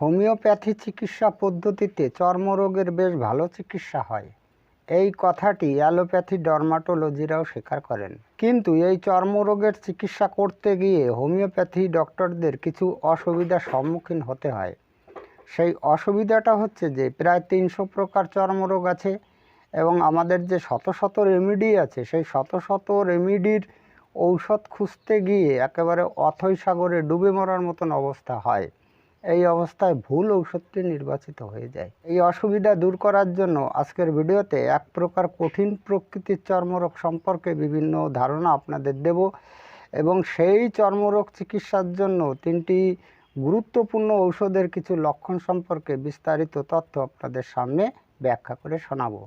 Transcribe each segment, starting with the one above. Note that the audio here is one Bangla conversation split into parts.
হোমিওপ্যাথি চিকিৎসা পদ্ধতিতে চর্মরোগের বেশ ভালো চিকিৎসা হয়। এই কথাটি অ্যালোপ্যাথি ডর্মাটোলজিরাও স্বীকার করেন। কিন্তু এই চর্মরোগের চিকিৎসা করতে গিয়ে হোমিওপ্যাথি ডক্টরদের কিছু অসুবিধার সম্মুখীন হতে হয়। সেই অসুবিধাটা হচ্ছে যে প্রায় তিনশো প্রকার চর্মরোগ আছে এবং আমাদের যে শত শত রেমিডি আছে, সেই শত শত রেমিডির ঔষধ খুঁজতে গিয়ে একেবারে অথৈ সাগরে ডুবে মরার মতন অবস্থা হয়। এই অবস্থায় ভুল ঔষধটি নির্বাচিত হয়ে যায়। এই অসুবিধা দূর করার জন্য আজকের ভিডিওতে এক প্রকার কঠিন প্রকৃতির চর্মরোগ সম্পর্কে বিভিন্ন ধারণা আপনাদের দেব এবং সেই চর্মরোগ চিকিৎসার জন্য তিনটি গুরুত্বপূর্ণ ঔষধের কিছু লক্ষণ সম্পর্কে বিস্তারিত তথ্য আপনাদের সামনে ব্যাখ্যা করে শোনাবো।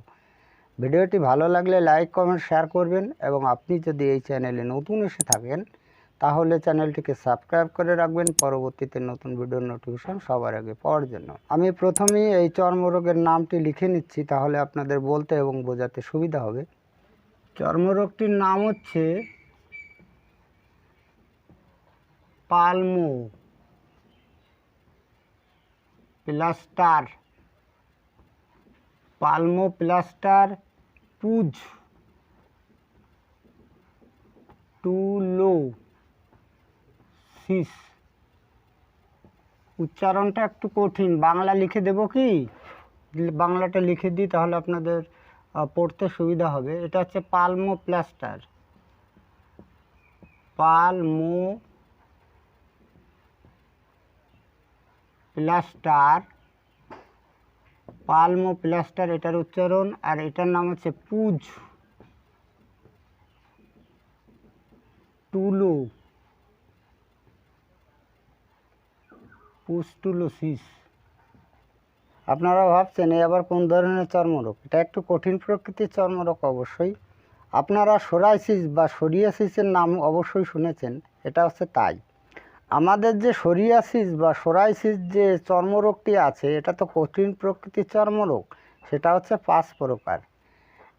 ভিডিওটি ভালো লাগলে লাইক, কমেন্ট, শেয়ার করবেন এবং আপনি যদি এই চ্যানেলে নতুন এসে থাকেন তাহলে চ্যানেলটিকে সাবস্ক্রাইব করে রাখবেন। পরবর্তীতে নতুন ভিডিওর নোটিফিকেশন সবার আগে পাওয়ার জন্য। আমি প্রথমেই এই চর্মরোগের নামটি লিখে নিচ্ছি, তাহলে আপনাদের বলতে এবং বোঝাতে সুবিধা হবে। চর্মরোগটির নাম হচ্ছে পালমো প্লাস্টার। পালমো প্লাস্টার পুজ। টুলো সিস উচ্চারণটা একটু কঠিন। বাংলা লিখে দেব কি? বাংলাটা লিখে দিই, তাহলে আপনাদের পড়তে সুবিধা হবে। এটা হচ্ছে Pulmo plaster. Pulmo plaster. Pulmo plaster, এটার উচ্চারণ। আর এটার নাম হচ্ছে পুজ। টুলু। পুস্টুলোসিস। আপনারা ভাবছেন এই আবার কোন ধরনের চর্মরোগ? এটা একটু কঠিন প্রকৃতির চর্মরোগ অবশ্যই। আপনারা সোরাইসিস বা সোরিয়াসিসের নাম অবশ্যই শুনেছেন, এটা হচ্ছে তাই। আমাদের যে সোরিয়াসিস বা সোরাইসিস যে চর্মরোগটি আছে, এটা তো কঠিন প্রকৃতির চর্মরোগ, সেটা হচ্ছে পাঁচ প্রকার।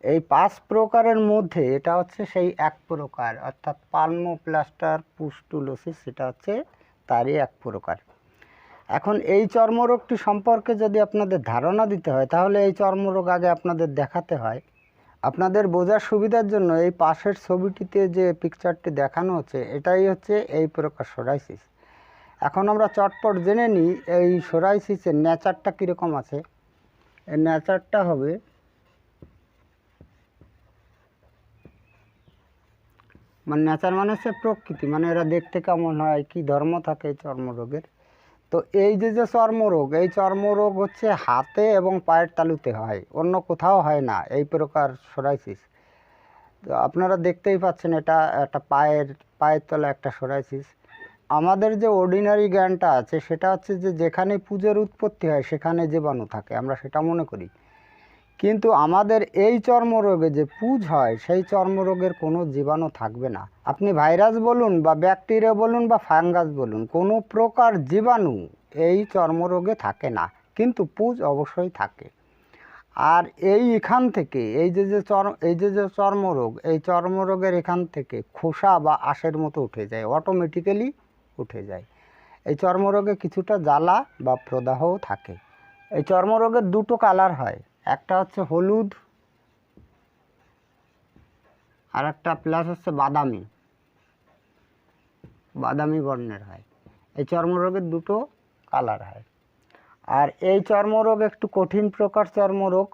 এই পাঁচ প্রকারের মধ্যে এটা হচ্ছে সেই এক প্রকার, অর্থাৎ পালমোপ্লাস্টার পুস্টুলোসিস, সেটা হচ্ছে তারই এক প্রকার। এখন এই চর্মরোগটি সম্পর্কে যদি আপনাদের ধারণা দিতে হয়, তাহলে এই চর্মরোগ আগে আপনাদের দেখাতে হয়। আপনাদের বোঝার সুবিধার জন্য এই পাশের ছবিটিতে যে পিকচারটি দেখানো হচ্ছে, এটাই হচ্ছে এই প্রকার সোরাইসিস এখন আমরা চটপট জেনে নিই, এই সোরাইসিসের নেচারটা কীরকম আছে। এর নেচারটা হবে মানে নেচার মানে হচ্ছে প্রকৃতি মানে এরা দেখতে কেমন হয়, কি ধর্ম থাকে চর্মরোগের। তো এই যে যে চর্মরোগ, এই চর্মরোগ হচ্ছে হাতে এবং পায়ের তালুতে হয়, অন্য কোথাও হয় না, এই প্রকার সোরাইসিস। তো আপনারা দেখতেই পাচ্ছেন এটা একটা পায়ের পায়ের তলা একটা সোরাইসিস। আমাদের যে অর্ডিনারি জ্ঞানটা আছে, সেটা হচ্ছে যে, যেখানে পুজোর উৎপত্তি হয়, সেখানে জীবাণু থাকে, আমরা সেটা মনে করি। কিন্তু আমাদের এই চর্মরোগে যে পুজ হয়, সেই চর্মরোগের কোনো জীবাণু থাকবে না। আপনি ভাইরাস বলুন বা ব্যাকটেরিয়া বলুন বা ফাঙ্গাস বলুন, কোনো প্রকার জীবাণু এই চর্মরোগে থাকে না, কিন্তু পুজ অবশ্যই থাকে। আর এই এখান থেকে, এই যে যে চর্ম এই যে যে চর্মরোগ, এই চর্মরোগের এখান থেকে খোসা বা আঁশের মতো উঠে যায় অটোমেটিক্যালি উঠে যায়। এই চর্মরোগে কিছুটা জ্বালা বা প্রদাহও থাকে। এই চর্মরোগের দুটো কালার হয়। একটা হচ্ছে হলুদ আর একটা প্লাস হচ্ছে বাদামি। বাদামি বর্ণের হয়। এই চর্মরোগের দুটো কালার হয়। আর এই চর্মরোগ একটু কঠিন প্রকার চর্মরোগ।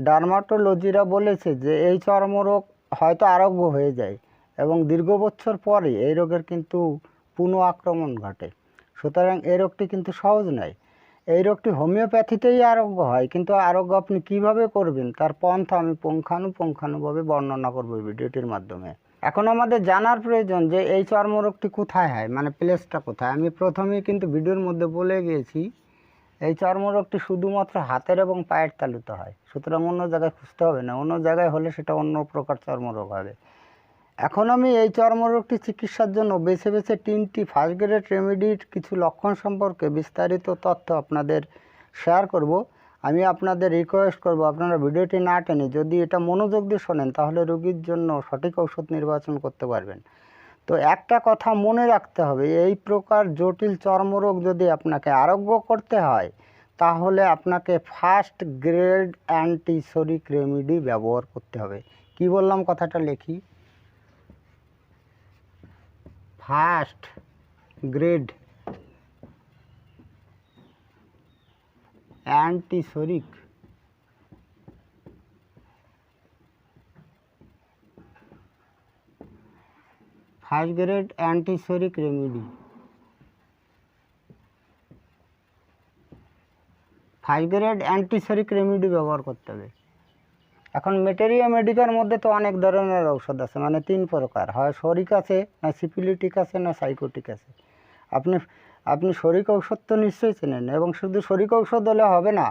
ডার্মাটোলজিরা বলেছে যে এই চর্মরোগ হয়তো আরোগ্য হয়ে যায় এবং দীর্ঘ বছর পরে এই রোগের কিন্তু পুনঃ আক্রমণ ঘটে। সুতরাং এই রোগটি কিন্তু সহজ নয়। এই রোগটি হোমিওপ্যাথিতেই আরোগ্য হয়, কিন্তু আরোগ্য আপনি কীভাবে করবেন? তার পন্থা আমি পুঙ্খানুপুঙ্খানুভাবে বর্ণনা করব ভিডিওটির মাধ্যমে। এখন আমাদের জানার প্রয়োজন যে এই চর্মরোগটি কোথায় হয় মানে প্লেসটা কোথায়? আমি প্রথমেই কিন্তু ভিডিওর মধ্যে বলে গিয়েছি, এই চর্মরোগটি শুধুমাত্র হাতের এবং পায়ের তালুতে হয়। সুতরাং অন্য জায়গায় খুঁজতে হবে না, অন্য জায়গায় হলে সেটা অন্য প্রকার চর্মরোগ হবে। এখন আমি এই চর্মরোগটি চিকিৎসার জন্য বেছে বেছে তিনটি ফার্স্ট গ্রেড রেমেডির কিছু লক্ষণ সম্পর্কে বিস্তারিত তথ্য আপনাদের শেয়ার করব। আমি আপনাদের রিকোয়েস্ট করব আপনারা ভিডিওটি না টেনে যদি এটা মনোযোগ দিয়ে শোনেন, তাহলে রোগীর জন্য সঠিক ঔষধ নির্বাচন করতে পারবেন। তো একটা কথা মনে রাখতে হবে, এই প্রকার জটিল চর্মরোগ যদি আপনাকে আরোগ্য করতে হয়, তাহলে আপনাকে ফার্স্ট গ্রেড অ্যান্টিসোরিক রেমিডি ব্যবহার করতে হবে। কি বললাম কথাটা লেখি? First grade antipsoric. First grade antipsoric remedy. First grade antipsoric remedy ব্যবহার করতে হবে। এখন মেটেরিয়া মেডিকার মধ্যে তো অনেক ধরনের ঔষধ আছে মানে তিন প্রকার। হয় শরিক আছে, না সিপিলিটিক আছে, না সাইকোটিক আছে। আপনি আপনি শরিক ঔষধ তো নিশ্চয়ই চেনেন, এবং শুধু শরিক ঔষধ হলে হবে না,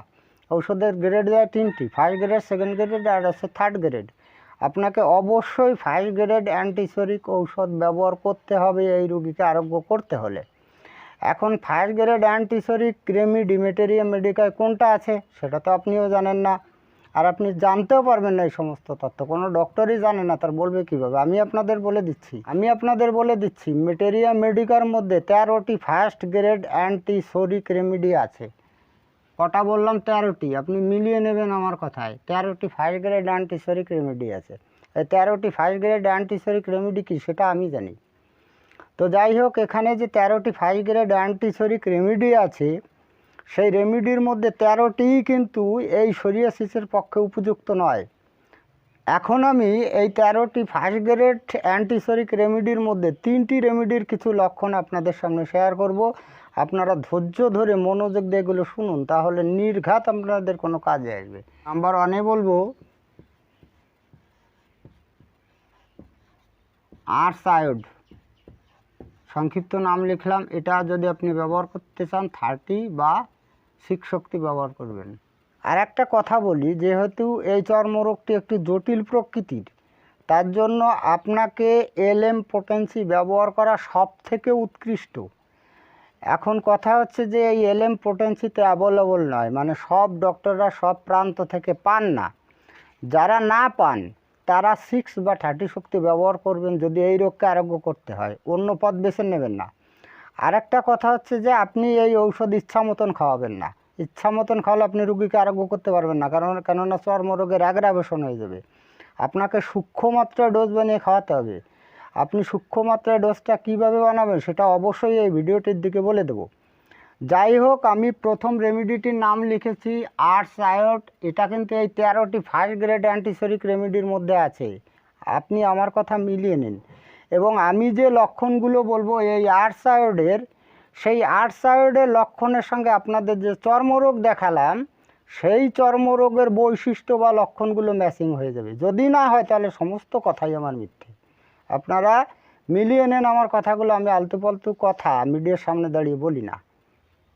ঔষধের গ্রেড দেয় তিনটি ফার্স্ট গ্রেড সেকেন্ড গ্রেড আর আছে থার্ড গ্রেড আপনাকে অবশ্যই ফার্স্ট গ্রেড অ্যান্টিসোরিক ঔষধ ব্যবহার করতে হবে এই রুগীকে আরোগ্য করতে হলে। এখন first grade antipsoric remedy materia মেডিকায় কোনটা আছে, সেটা তো আপনিও জানেন না। আর আপনি জানতেও পারবেন না এই সমস্ত তথ্য। কোনো ডক্টরই জানে না, তার বলবে কীভাবে। আমি আপনাদের বলে দিচ্ছি। আমি আপনাদের বলে দিচ্ছি মেটেরিয়া মেডিকার মধ্যে তেরোটি ফার্স্ট গ্রেড অ্যান্টিসোরিক রেমিডি আছে। কটা বললাম? তেরোটি। আপনি মিলিয়ে নেবেন আমার কথায়। তেরোটি ফার্স্ট গ্রেড অ্যান্টিসোরিক রেমেডি আছে। এই তেরোটি ফার্স্ট গ্রেড অ্যান্টিসোরিক রেমেডি কী, সেটা আমি জানি। তো যাই হোক, এখানে যে তেরোটি ফার্স্ট গ্রেড অ্যান্টিসোরিক রেমেডি আছে সেই রেমিডির মধ্যে তেরোটিই কিন্তু এই সোরিয়াসিসের পক্ষে উপযুক্ত নয়। এখন আমি এই তেরোটি ফার্স্ট গ্রেড অ্যান্টিসরিক রেমিডির মধ্যে তিনটি রেমিডির কিছু লক্ষণ আপনাদের সামনে শেয়ার করব। আপনারা ধৈর্য ধরে মনোযোগ দিয়ে এগুলো শুনুন, তাহলে নির্ঘাত আপনাদের কোনো কাজে আসবে। নাম্বার ওয়ানে বলব আর্সায়োড সংক্ষিপ্ত নাম লিখলাম, এটা যদি আপনি ব্যবহার করতে চান থার্টি বা সিক্স শক্তি ব্যবহার করবেন। আর একটা কথা বলি, যেহেতু এই চর্মরোগটি একটি জটিল প্রকৃতির, তার জন্য আপনাকে এলএম পোটেন্সি ব্যবহার করা সব থেকে উৎকৃষ্ট। এখন কথা হচ্ছে যে এই এলএম পোটেন্সিতে অ্যাভেলেবল নয় মানে সব ডক্টররা সব প্রান্ত থেকে পান না। যারা না পান, তারা সিক্স বা থার্টি শক্তি ব্যবহার করবেন যদি এই রোগকে আরোগ্য করতে হয়। অন্য পথ বেছে নেবেন না। আরেকটা কথা হচ্ছে যে আপনি এই ঔষধ ইচ্ছা মতন খাওয়াবেন না। ইচ্ছা মতন খাওয়ালে আপনি রুগীকে আরোগ্য করতে পারবেন না, কারণ কেননা চর্মরোগের অ্যাগ্রাভেশন হয়ে যাবে। আপনাকে সূক্ষ্ম মাত্রায় ডোজ বানিয়ে খাওয়াতে হবে। আপনি সূক্ষ্ম মাত্রায় ডোজটা কীভাবে বানাবেন সেটা অবশ্যই এই ভিডিওটির দিকে বলে দেবো। যাই হোক, আমি প্রথম রেমিডিটির নাম লিখেছি আর্টস আয়োট এটা কিন্তু এই তেরোটি ফার্স্ট গ্রেড অ্যান্টিসোরিক রেমিডির মধ্যে আছে। আপনি আমার কথা মিলিয়ে নিন। এবং আমি যে লক্ষণগুলো বলব, এই আর্টসায়োডের সেই আর্টসায়োডের লক্ষণের সঙ্গে আপনাদের যে চর্মরোগ দেখালাম, সেই চর্মরোগের বৈশিষ্ট্য বা লক্ষণগুলো ম্যাচিং হয়ে যাবে। যদি না হয়, তাহলে সমস্ত কথাই আমার মিথ্যে। আপনারা মিলিয়ে নেন আমার কথাগুলো, আমি আলতু পালতু কথা মিডিয়ার সামনে দাঁড়িয়ে বলি না।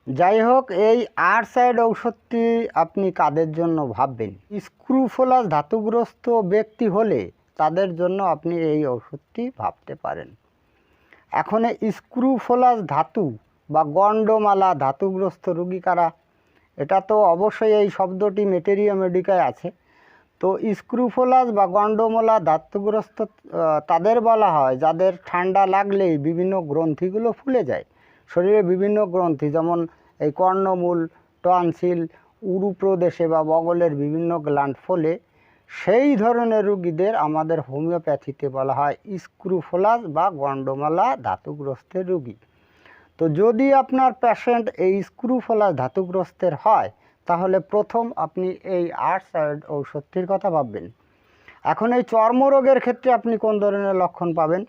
যাই হোক, এই আর সাইড ঔষধটি আপনি কাদের জন্য ভাববেন? স্ক্রুফোলাস ধাতুগ্রস্ত ব্যক্তি হলে তাদের জন্য আপনি এই ওষুধটি ভাবতে পারেন। এখন স্ক্রুফোলাস ধাতু বা গন্ডমালা ধাতুগ্রস্ত রুগী কারা? এটা তো অবশ্যই এই শব্দটি মেটেরিয়া মেডিকায় আছে। তো স্ক্রুফোলাস বা গন্ডমলা ধাতুগ্রস্ত তাদের বলা হয় যাদের ঠান্ডা লাগলেই বিভিন্ন গ্রন্থিগুলো ফুলে যায়। শরীরে বিভিন্ন গ্রন্থি যেমন এই কর্ণমূল, টনসিল উরু প্রদেশে বা বগলের বিভিন্ন গ্ল্যান্ড ফলে সেই ধরনের রুগীদের আমাদের হোমিওপ্যাথিতে বলা হয় স্ক্রুফোলাস বা গন্ডমালা ধাতুগ্রস্তের রুগী। তো যদি আপনার প্যাশেন্ট এই স্ক্রুফোলাস ধাতুগ্রস্তের হয়, তাহলে প্রথম আপনি এই আর্টসাইড ঔষধটির কথা ভাববেন। এখন এই চর্মরোগের ক্ষেত্রে আপনি কোন ধরনের লক্ষণ পাবেন?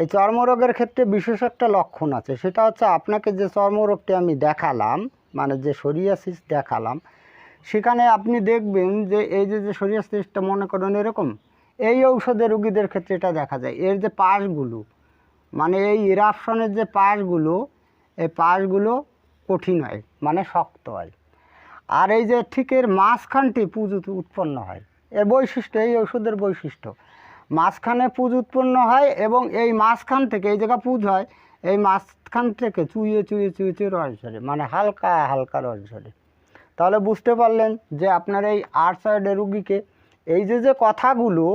এই চর্মরোগের ক্ষেত্রে বিশেষ একটা লক্ষণ আছে, সেটা হচ্ছে আপনাকে যে চর্মরোগটি আমি দেখালাম মানে যে সোরিয়াসিস দেখালাম সেখানে আপনি দেখবেন যে এই যে যে সোরিয়াসিসটা মনে করেন এরকম, এই ঔষধের রুগীদের ক্ষেত্রে এটা দেখা যায়। এর যে পাশগুলো মানে এই ইরাপশনের যে পাশগুলো, এই পাশগুলো কঠিন হয় মানে শক্ত হয়। আর এই যে ঠিক এর মাঝখানটি পুজ উৎপন্ন হয়, এর বৈশিষ্ট্য, এই ওষুধের বৈশিষ্ট্য। মাঝখানে পুজ উৎপন্ন হয় এবং এই মাঝখান থেকে, এই জায়গা পুজ হয়, এই মাঝখান থেকে চুইয়ে চুইয়ে চুইয়ে চুইয়ে রস ঝরে মানে হালকা হালকা রস ঝরে। তাহলে বুঝতে পারলেন যে আপনার এই আর্ট সাইডের রুগীকে এই যে যে কথাগুলো,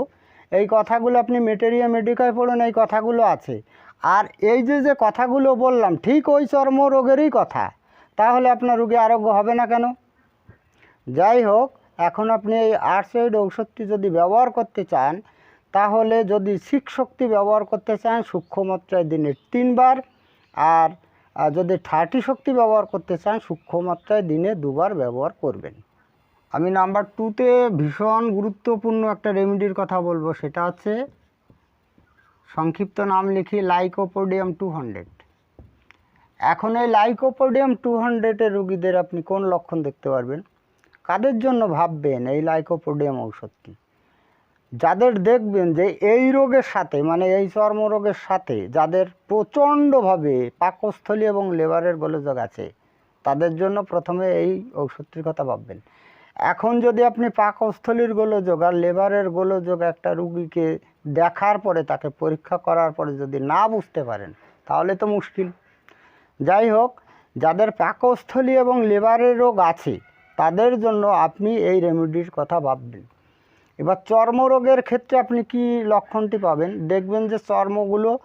এই কথাগুলো আপনি মেটেরিয়া মেডিকায় পড়ুন, এই কথাগুলো আছে। আর এই যে যে কথাগুলো বললাম, ঠিক ওই চর্মরোগেরই কথা। তাহলে আপনার রোগী আরোগ্য হবে না কেন? যাই হোক, এখন আপনি এই আর্টসাইড ঔষধটি যদি ব্যবহার করতে চান, তাহলে যদি শিক শক্তি ব্যবহার করতে চান সূক্ষ্ম মাত্রায় দিনে তিনবার, আর আর যদি থার্টি শক্তি ব্যবহার করতে চান, সূক্ষ্ম মাত্রায় দিনে দুবার ব্যবহার করবেন। আমি নাম্বার টুতে ভীষণ গুরুত্বপূর্ণ একটা রেমেডির কথা বলব, সেটা হচ্ছে সংক্ষিপ্ত নাম লিখি লাইকোপোডিয়াম টু হান্ড্রেড এখন এই লাইকোপোডিয়াম টু হান্ড্রেডের রুগীদের আপনি কোন লক্ষণ দেখতে পারবেন? কাদের জন্য ভাববেন এই লাইকোপোডিয়াম ঔষধটি? যাদের দেখবেন যে এই রোগের সাথে মানে এই চর্মরোগের সাথে যাদের প্রচণ্ডভাবে পাকস্থলী এবং লেবারের গোলযোগ আছে, তাদের জন্য প্রথমে এই ঔষধটির কথা ভাববেন। এখন যদি আপনি পাকস্থলীর গোলযোগ আর লেবারের গোলযোগ একটা রুগীকে দেখার পরে, তাকে পরীক্ষা করার পরে যদি না বুঝতে পারেন, তাহলে তো মুশকিল। যাই হোক, যাদের পাকস্থলী এবং লেবারের রোগ আছে, তাদের জন্য আপনি এই রেমেডির কথা ভাববেন। এবার চর্মরোগের ক্ষেত্রে আপনি কি লক্ষণটি পাবেন? দেখবেন যে চর্মগুলো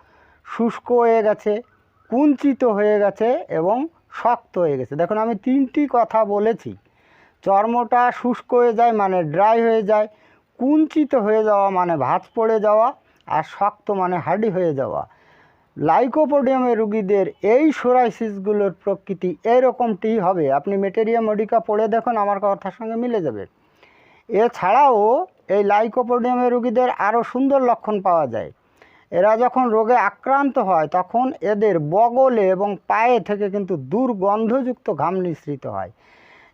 শুষ্ক হয়ে গেছে, কুঞ্চিত হয়ে গেছে এবং শক্ত হয়ে গেছে। দেখুন, আমি তিনটি কথা বলেছি। চর্মটা শুষ্ক হয়ে যায় মানে ড্রাই হয়ে যায়, কুঞ্চিত হয়ে যাওয়া মানে ভাঁজ পড়ে যাওয়া, আর শক্ত মানে হাডি হয়ে যাওয়া। লাইকোপোডিয়ামের রুগীদের এই সোরাইসিসগুলোর প্রকৃতি এরকমটি হবে। আপনি মেটেরিয়া মডিকা পড়ে দেখুন, আমার কথার সঙ্গে মিলে যাবে। এছাড়াও এই লাইকোপোডিয়ামের রুগীদের আরও সুন্দর লক্ষণ পাওয়া যায়। এরা যখন রোগে আক্রান্ত হয়, তখন এদের বগলে এবং পায়ে থেকে কিন্তু দুর্গন্ধযুক্ত ঘাম নিঃসৃত হয়।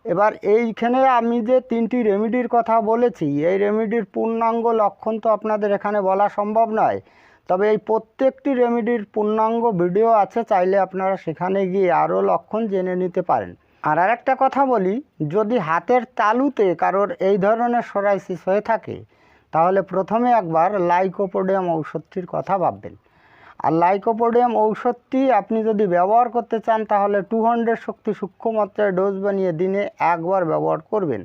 এবার এইখানে আমি যে তিনটি রেমিডির কথা বলেছি, এই রেমিডির পূর্ণাঙ্গ লক্ষণ তো আপনাদের এখানে বলা সম্ভব নয়। তবে এই প্রত্যেকটি রেমিডির পূর্ণাঙ্গ ভিডিও আছে, চাইলে আপনারা সেখানে গিয়ে আরও লক্ষণ জেনে নিতে পারেন। আর আরেকটা কথা বলি, যদি হাতের তালুতে কারোর এই ধরনের সোরাইসিস হয়ে থাকে, তাহলে প্রথমে একবার লাইকোপোডিয়াম ঔষধটির কথা ভাববেন। আর লাইকোপোডিয়াম ঔষধটি আপনি যদি ব্যবহার করতে চান, তাহলে টু হান্ড্রেড শক্তি সূক্ষ্ম মাত্রায় ডোজ বানিয়ে দিনে একবার ব্যবহার করবেন।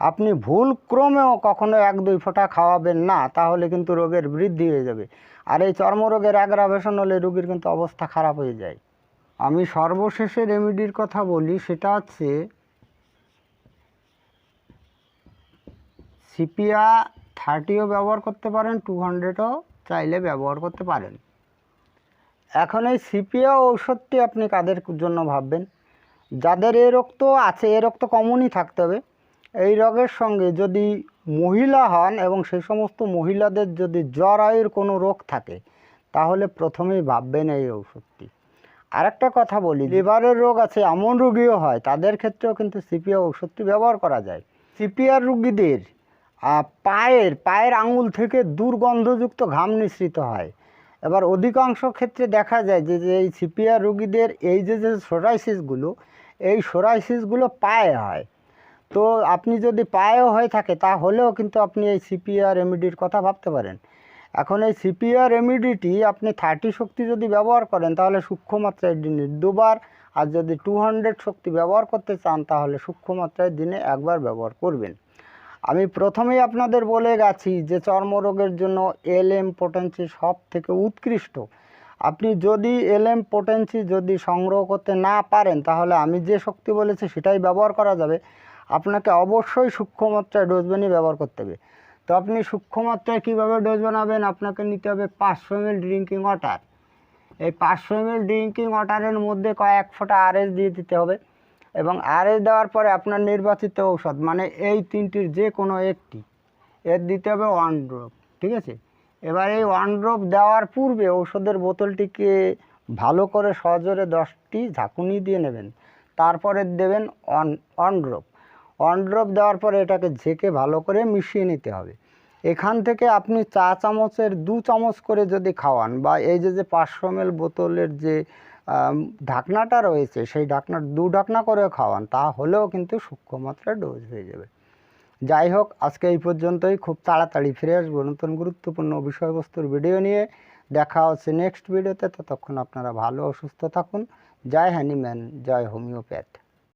আপনি ভুল ক্রমেও কখনো এক দুই ফোঁটা খাওয়াবেন না, তাহলে কিন্তু রোগের বৃদ্ধি হয়ে যাবে। আর এই চর্মরোগের অ্যাগ্রাভেশন হলে রোগীর কিন্তু অবস্থা খারাপ হয়ে যায়। আমি সর্বশেষে রেমেডির কথা বলি, সেটা হচ্ছে সিপিয়া থার্টিও ব্যবহার করতে পারেন টু হান্ড্রেডও চাইলে ব্যবহার করতে পারেন। এখন এই সিপিয়া ঔষধটি আপনি কাদের জন্য ভাববেন? যাদের এ রোগ তো আছে, এ রোগ তো কমনই থাকতে হবে। এই রোগের সঙ্গে যদি মহিলা হন এবং সেই সমস্ত মহিলাদের যদি জ্বর কোনো রোগ থাকে, তাহলে প্রথমেই ভাববেন এই ঔষধটি। আরেকটা কথা বলি লিভারের রোগ আছে এমন রোগীও হয় তাদের ক্ষেত্রেও কিন্তু সিপিআর ওষুধটি ব্যবহার করা যায়। সিপিআর রোগীদের পায়ের পায়ের আঙুল থেকে দুর্গন্ধযুক্ত ঘাম নিঃসৃত হয়। এবার অধিকাংশ ক্ষেত্রে দেখা যায় যে যে এই সিপিআর রোগীদের এই যে যে সোরাইসিসগুলো এই সোরাইসিসগুলো পায়ে হয়। তো আপনি যদি পায়েও হয়ে থাকে তাহলেও কিন্তু আপনি এই সিপিআর রেমেডির কথা ভাবতে পারেন। এখন এই সিপিআর এমিডিটি আপনি থার্টি শক্তি যদি ব্যবহার করেন, তাহলে সূক্ষ্ম মাত্রায় দিনে দুবার, আর যদি টু হান্ড্রেড শক্তি ব্যবহার করতে চান, তাহলে সূক্ষ্ম মাত্রায় দিনে একবার ব্যবহার করবেন। আমি প্রথমেই আপনাদের বলে গেছি যে চর্মরোগের জন্য এল এম পোটেন্সি সব থেকে উৎকৃষ্ট। আপনি যদি এল এম পোটেন্সি যদি সংগ্রহ করতে না পারেন, তাহলে আমি যে শক্তি বলেছি সেটাই ব্যবহার করা যাবে। আপনাকে অবশ্যই সূক্ষ্ম মাত্রায় ডোজ বানিয়ে ব্যবহার করতে হবে। তো আপনি সূক্ষ্ম মাত্রায় কীভাবে ডোজ বানাবেন? আপনাকে নিতে হবে পাঁচশো এমএল ড্রিঙ্কিং ওয়াটার এই পাঁচশো এমএল ড্রিঙ্কিং ওয়াটারের মধ্যে কয়েক ফোঁটা আরএস দিয়ে দিতে হবে এবং আরএস দেওয়ার পরে আপনার নির্বাচিত ঔষধ মানে এই তিনটির যে কোনো একটি, এর দিতে হবে ওয়ান ড্রপ ঠিক আছে? এবার এই ওয়ান ড্রপ দেওয়ার পূর্বে ঔষধের বোতলটিকে ভালো করে সজোরে দশটি ঝাঁকুনি দিয়ে নেবেন। তারপরে দেবেন one one drop one drop দেওয়ার পরে এটাকে ঝেঁকে ভালো করে মিশিয়ে নিতে হবে। এখান থেকে আপনি চা চামচের দু চামচ করে যদি খাওয়ান বা এই যে যে পাঁচশো এমএল বোতলের যে ঢাকনাটা রয়েছে, সেই ঢাকনা, দু ঢাকনা করে খাওয়ান তাহলেও কিন্তু সূক্ষ্ম মাত্রায় ডোজ হয়ে যাবে। যাই হোক, আজকে এই পর্যন্তই। খুব তাড়াতাড়ি ফিরে আসব নতুন গুরুত্বপূর্ণ বিষয়বস্তুর ভিডিও নিয়ে। দেখা হচ্ছে নেক্সট ভিডিওতে ততক্ষণ আপনারা ভালো ও সুস্থ থাকুন। জয় হ্যানিম্যান, জয় হোমিওপ্যাথ।